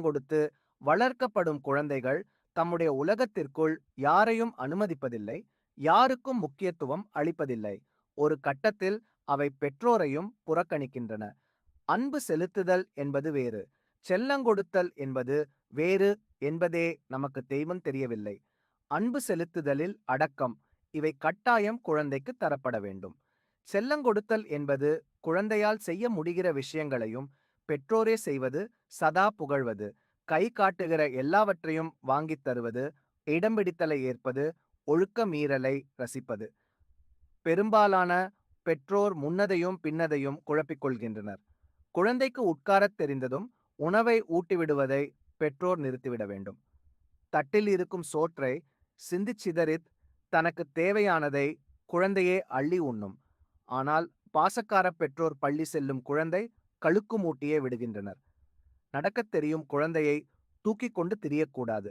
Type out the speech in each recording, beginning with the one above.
கொடுத்து வளர்க்கப்படும் குழந்தைகள் தம்முடைய உலகத்திற்குள் யாரையும் அனுமதிப்பதில்லை யாருக்கும் முக்கியத்துவம் அளிப்பதில்லை. ஒரு கட்டத்தில் அவை பெற்றோரையும் புறக்கணிக்கின்றன. அன்பு செலுத்துதல் என்பது வேறு செல்லங்கொடுத்தல் என்பது வேறு என்பதே நமக்கு தெய்வம் தெரியவில்லை. அன்பு செலுத்துதலில் அடக்கம் இவை கட்டாயம் குழந்தைக்கு தரப்பட வேண்டும். செல்லங்கொடுத்தல் என்பது குழந்தையால் செய்ய முடிகிற விஷயங்களையும் பெற்றோரே செய்வது சதா புகழ்வது. கை காட்டுகிற எல்லாவற்றையும் வாங்கித் தருவது இடம்பிடித்தலை ஏற்பது ஒழுக்க மீறலை ரசிப்பது. பெரும்பாலான பெற்றோர் முன்னதையும் பின்னதையும் குழப்பிக் கொள்கின்றனர். குழந்தைக்கு உட்காரத் தெரிந்ததும் உணவை ஊட்டிவிடுவதை பெற்றோர் நிறுத்திவிட வேண்டும். தட்டில் இருக்கும் சோற்றை சிந்திச் சிதறித் தனக்கு தேவையானதை குழந்தையே அள்ளி உண்ணும். ஆனால் பாசக்கார பெற்றோர் பள்ளி செல்லும் குழந்தை கழுக்கு மூட்டியே விடுகின்றனர். நடக்கத் தெரியும் குழந்தையை தூக்கிக் கொண்டு திரியக்கூடாது.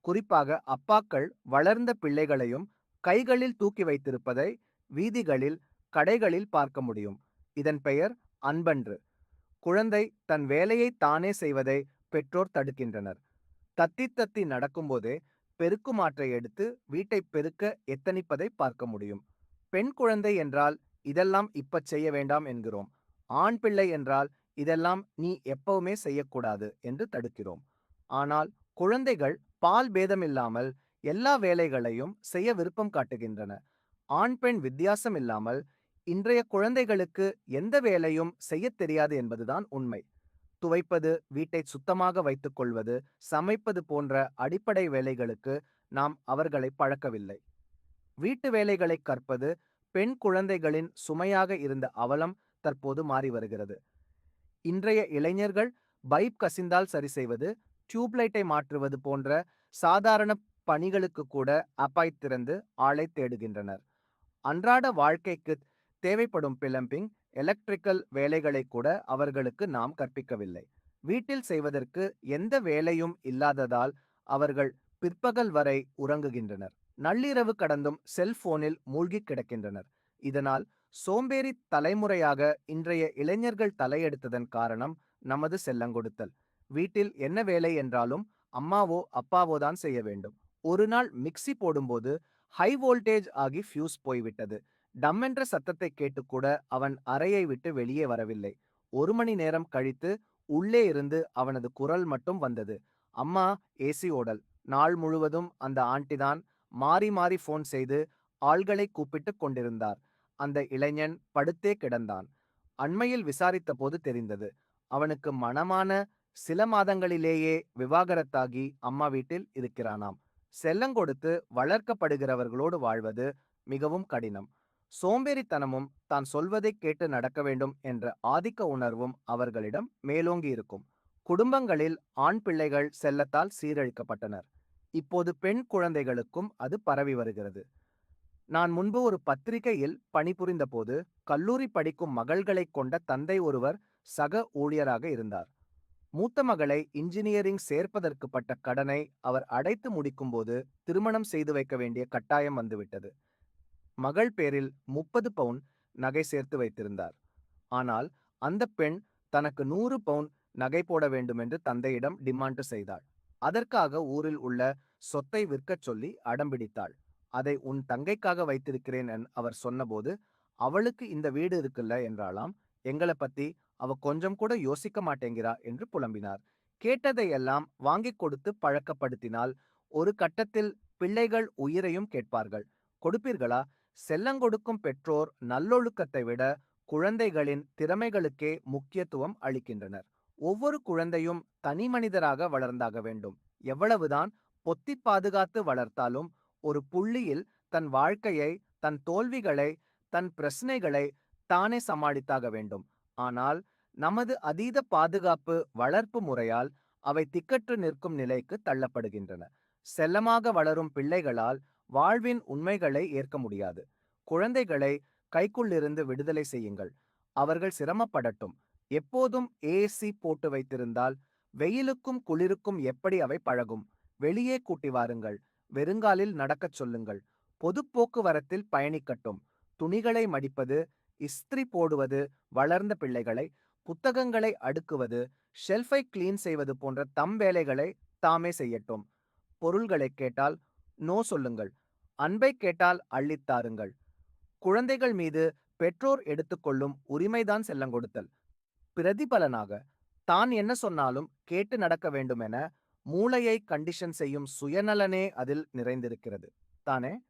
குறிப்பாக அப்பாக்கள் வளர்ந்த பிள்ளைகளையும் கைகளில் தூக்கி வைத்திருப்பதை வீதிகளில் கடைகளில் பார்க்க முடியும். இதன் பெயர் அன்பன்று. குழந்தை தன் வேலையை தானே செய்வதை பெற்றோர் தடுக்கின்றனர். தத்தி தத்தி நடக்கும்போதே பெருக்குமாற்றை எடுத்து வீட்டை பெருக்க எத்தனிப்பதை பார்க்க முடியும். பெண் குழந்தை என்றால் இதெல்லாம் இப்ப செய்ய வேண்டாம் என்கிறோம். ஆண் பிள்ளை என்றால் இதெல்லாம் நீ எப்பவுமே செய்யக்கூடாது என்று தடுக்கிறோம். ஆனால் குழந்தைகள் பால் பேதமில்லாமல் எல்லா வேலைகளையும் செய்ய விருப்பம் காட்டுகின்றன. ஆண் பெண் வித்தியாசம் இல்லாமல் இன்றைய குழந்தைகளுக்கு எந்த வேலையும் செய்யத் தெரியாது என்பதுதான் உண்மை. துவைப்பது வீட்டை சுத்தமாக வைத்துக் கொள்வது சமைப்பது போன்ற அடிப்படை வேலைகளுக்கு நாம் அவர்களை பழக்கவில்லை. வீட்டு வேலைகளை கற்பது பெண் குழந்தைகளின் சுமையாக இருந்த அவலம் தற்போது மாறி வருகிறது. இன்றைய இளைஞர்கள் பைப் கசிந்தால் சரி செய்வது டியூப்லைட்டை மாற்றுவது போன்ற சாதாரண பணிகளுக்கு கூட அப்பாய் திறந்து ஆளை தேடுகின்றனர். அன்றாட வாழ்க்கைக்கு தேவைப்படும் பிளம்பிங் எலக்ட்ரிக்கல் வேலைகளை கூட அவர்களுக்கு நாம் கற்பிக்கவில்லை. வீட்டில் செய்வதற்கு எந்த வேலையும் இல்லாததால் அவர்கள் பிற்பகல் வரை உறங்குகின்றனர். நள்ளிரவு கடந்தும் செல்போனில் மூழ்கி கிடக்கின்றனர். இதனால் சோம்பேறி தலைமுறையாக இன்றைய இளைஞர்கள் தலையெடுத்ததன் காரணம் நமது செல்லங்கொடுத்தல். வீட்டில் என்ன வேலை என்றாலும் அம்மாவோ அப்பாவோ தான் செய்ய வேண்டும். ஒரு நாள் மிக்ஸி போடும்போது ஹை வோல்டேஜ் ஆகி ஃபியூஸ் போய்விட்டது. டம் என்ற சத்தத்தை கேட்டுக்கூட அவன் அறையை விட்டு வெளியே வரவில்லை. ஒரு மணி நேரம் கழித்து உள்ளே இருந்து அவனது குரல் மட்டும் வந்தது. அம்மா ஏசி ஓடல். நாள் முழுவதும் அந்த ஆண்டிதான் மாறி மாறி ஃபோன் செய்து ஆள்களை கூப்பிட்டு கொண்டிருந்தார். அந்த இளைஞன் படுத்தே கிடந்தான். அண்மையில் விசாரித்த போது தெரிந்தது. அவனுக்கு மனமான சில மாதங்களிலேயே விவாகரத்தாகி அம்மா வீட்டில் இருக்கிறானாம். செல்லங்கொடுத்து வளர்க்கப்படுகிறவர்களோடு வாழ்வது மிகவும் கடினம். சோம்பேறித்தனமும் தான் சொல்வதை கேட்டு நடக்க வேண்டும் என்ற ஆதிக்க உணர்வும் அவர்களிடம் மேலோங்கி இருக்கும். குடும்பங்களில் ஆண் பிள்ளைகள் செல்லத்தால் சீரழிக்கப்பட்டனர். இப்போது பெண் குழந்தைகளுக்கும் அது பரவி வருகிறது. நான் முன்பு ஒரு பத்திரிகையில் பணிபுரிந்தபோது கல்லூரி படிக்கும் மகள்களைக் கொண்ட தந்தை ஒருவர் சக ஊழியராக இருந்தார். மூத்த மகளை இன்ஜினியரிங் சேர்ப்பதற்கு பட்ட கடனை அவர் அடைத்து முடிக்கும்போது திருமணம் செய்து வைக்க வேண்டிய கட்டாயம் வந்துவிட்டது. மகள் பேரில் முப்பது பவுன் நகை சேர்த்து வைத்திருந்தார். ஆனால் அந்த பெண் தனக்கு நூறு பவுன் நகை போட வேண்டும் என்று தந்தையிடம் டிமாண்ட் செய்தாள். அதற்காக ஊரில் உள்ள சொத்தை விற்கச் சொல்லி அடம்பிடித்தாள் அதை உன் தங்கைக்காக வைத்திருக்கிறேன் என் அவர் சொன்னபோது அவளுக்கு இந்த வீடு இருக்குல்ல என்றாலாம் எங்களை பத்தி அவ கொஞ்சம் கூட யோசிக்க மாட்டேங்கிறா என்று புலம்பினார். கேட்டதையெல்லாம் வாங்கிக் கொடுத்து பழக்கப்படுத்தினால் ஒரு கட்டத்தில் பிள்ளைகள் உயிரையும் கேட்பார்கள். கொடுப்பீர்களா? செல்லங்கொடுக்கும் பெற்றோர் நல்லொழுக்கத்தை விட குழந்தைகளின் திறமைகளுக்கே முக்கியத்துவம் அளிக்கின்றனர். ஒவ்வொரு குழந்தையும் தனி மனிதராக வளர்ந்தாக வேண்டும். எவ்வளவுதான் பொத்தி பாதுகாத்து வளர்த்தாலும் ஒரு புள்ளியில் தன் வாழ்க்கையை தன் தோல்விகளை தன் பிரச்சனைகளை தானே சமாளித்தாக வேண்டும். ஆனால் நமது அதீத பாதுகாப்பு வளர்ப்பு முறையால் அவை திக்கற்று நிற்கும் நிலைக்கு தள்ளப்படுகின்றன. செல்லமாக வளரும் பிள்ளைகளால் வாழ்வின் உண்மைகளை ஏற்க முடியாது. குழந்தைகளை கைக்குள்ளிருந்து விடுதலை செய்யுங்கள். அவர்கள் சிரமப்படட்டும். எப்போதும் ஏசி போட்டு வைத்திருந்தால் வெயிலுக்கும் குளிருக்கும் எப்படி அவை பழகும்? வெளியே கூட்டி வாருங்கள். வெறுங்காலில் நடக்கச் சொல்லுங்கள். பொது போக்குவரத்தில் பயணிக்கட்டும். துணிகளை மடிப்பது இஸ்திரி போடுவது வளர்ந்த பிள்ளைகளை புத்தகங்களை அடுக்குவது ஷெல்ஃபை கிளீன் செய்வது போன்ற தம் வேலைகளை தாமே செய்யட்டும். பொருள்களை கேட்டால் நோ சொல்லுங்கள். அன்பை கேட்டால் அள்ளித்தாருங்கள் குழந்தைகள் மீது பெற்றோர் எடுத்துக்கொள்ளும் உரிமைதான் செல்லங்கொடுத்தல். பிரதிபலனாக தான் என்ன சொன்னாலும் கேட்டு நடக்க வேண்டுமென மூளையை கண்டிஷன் செய்யும் சுயநலனே அதில் நிறைந்திருக்கிறது. தானே?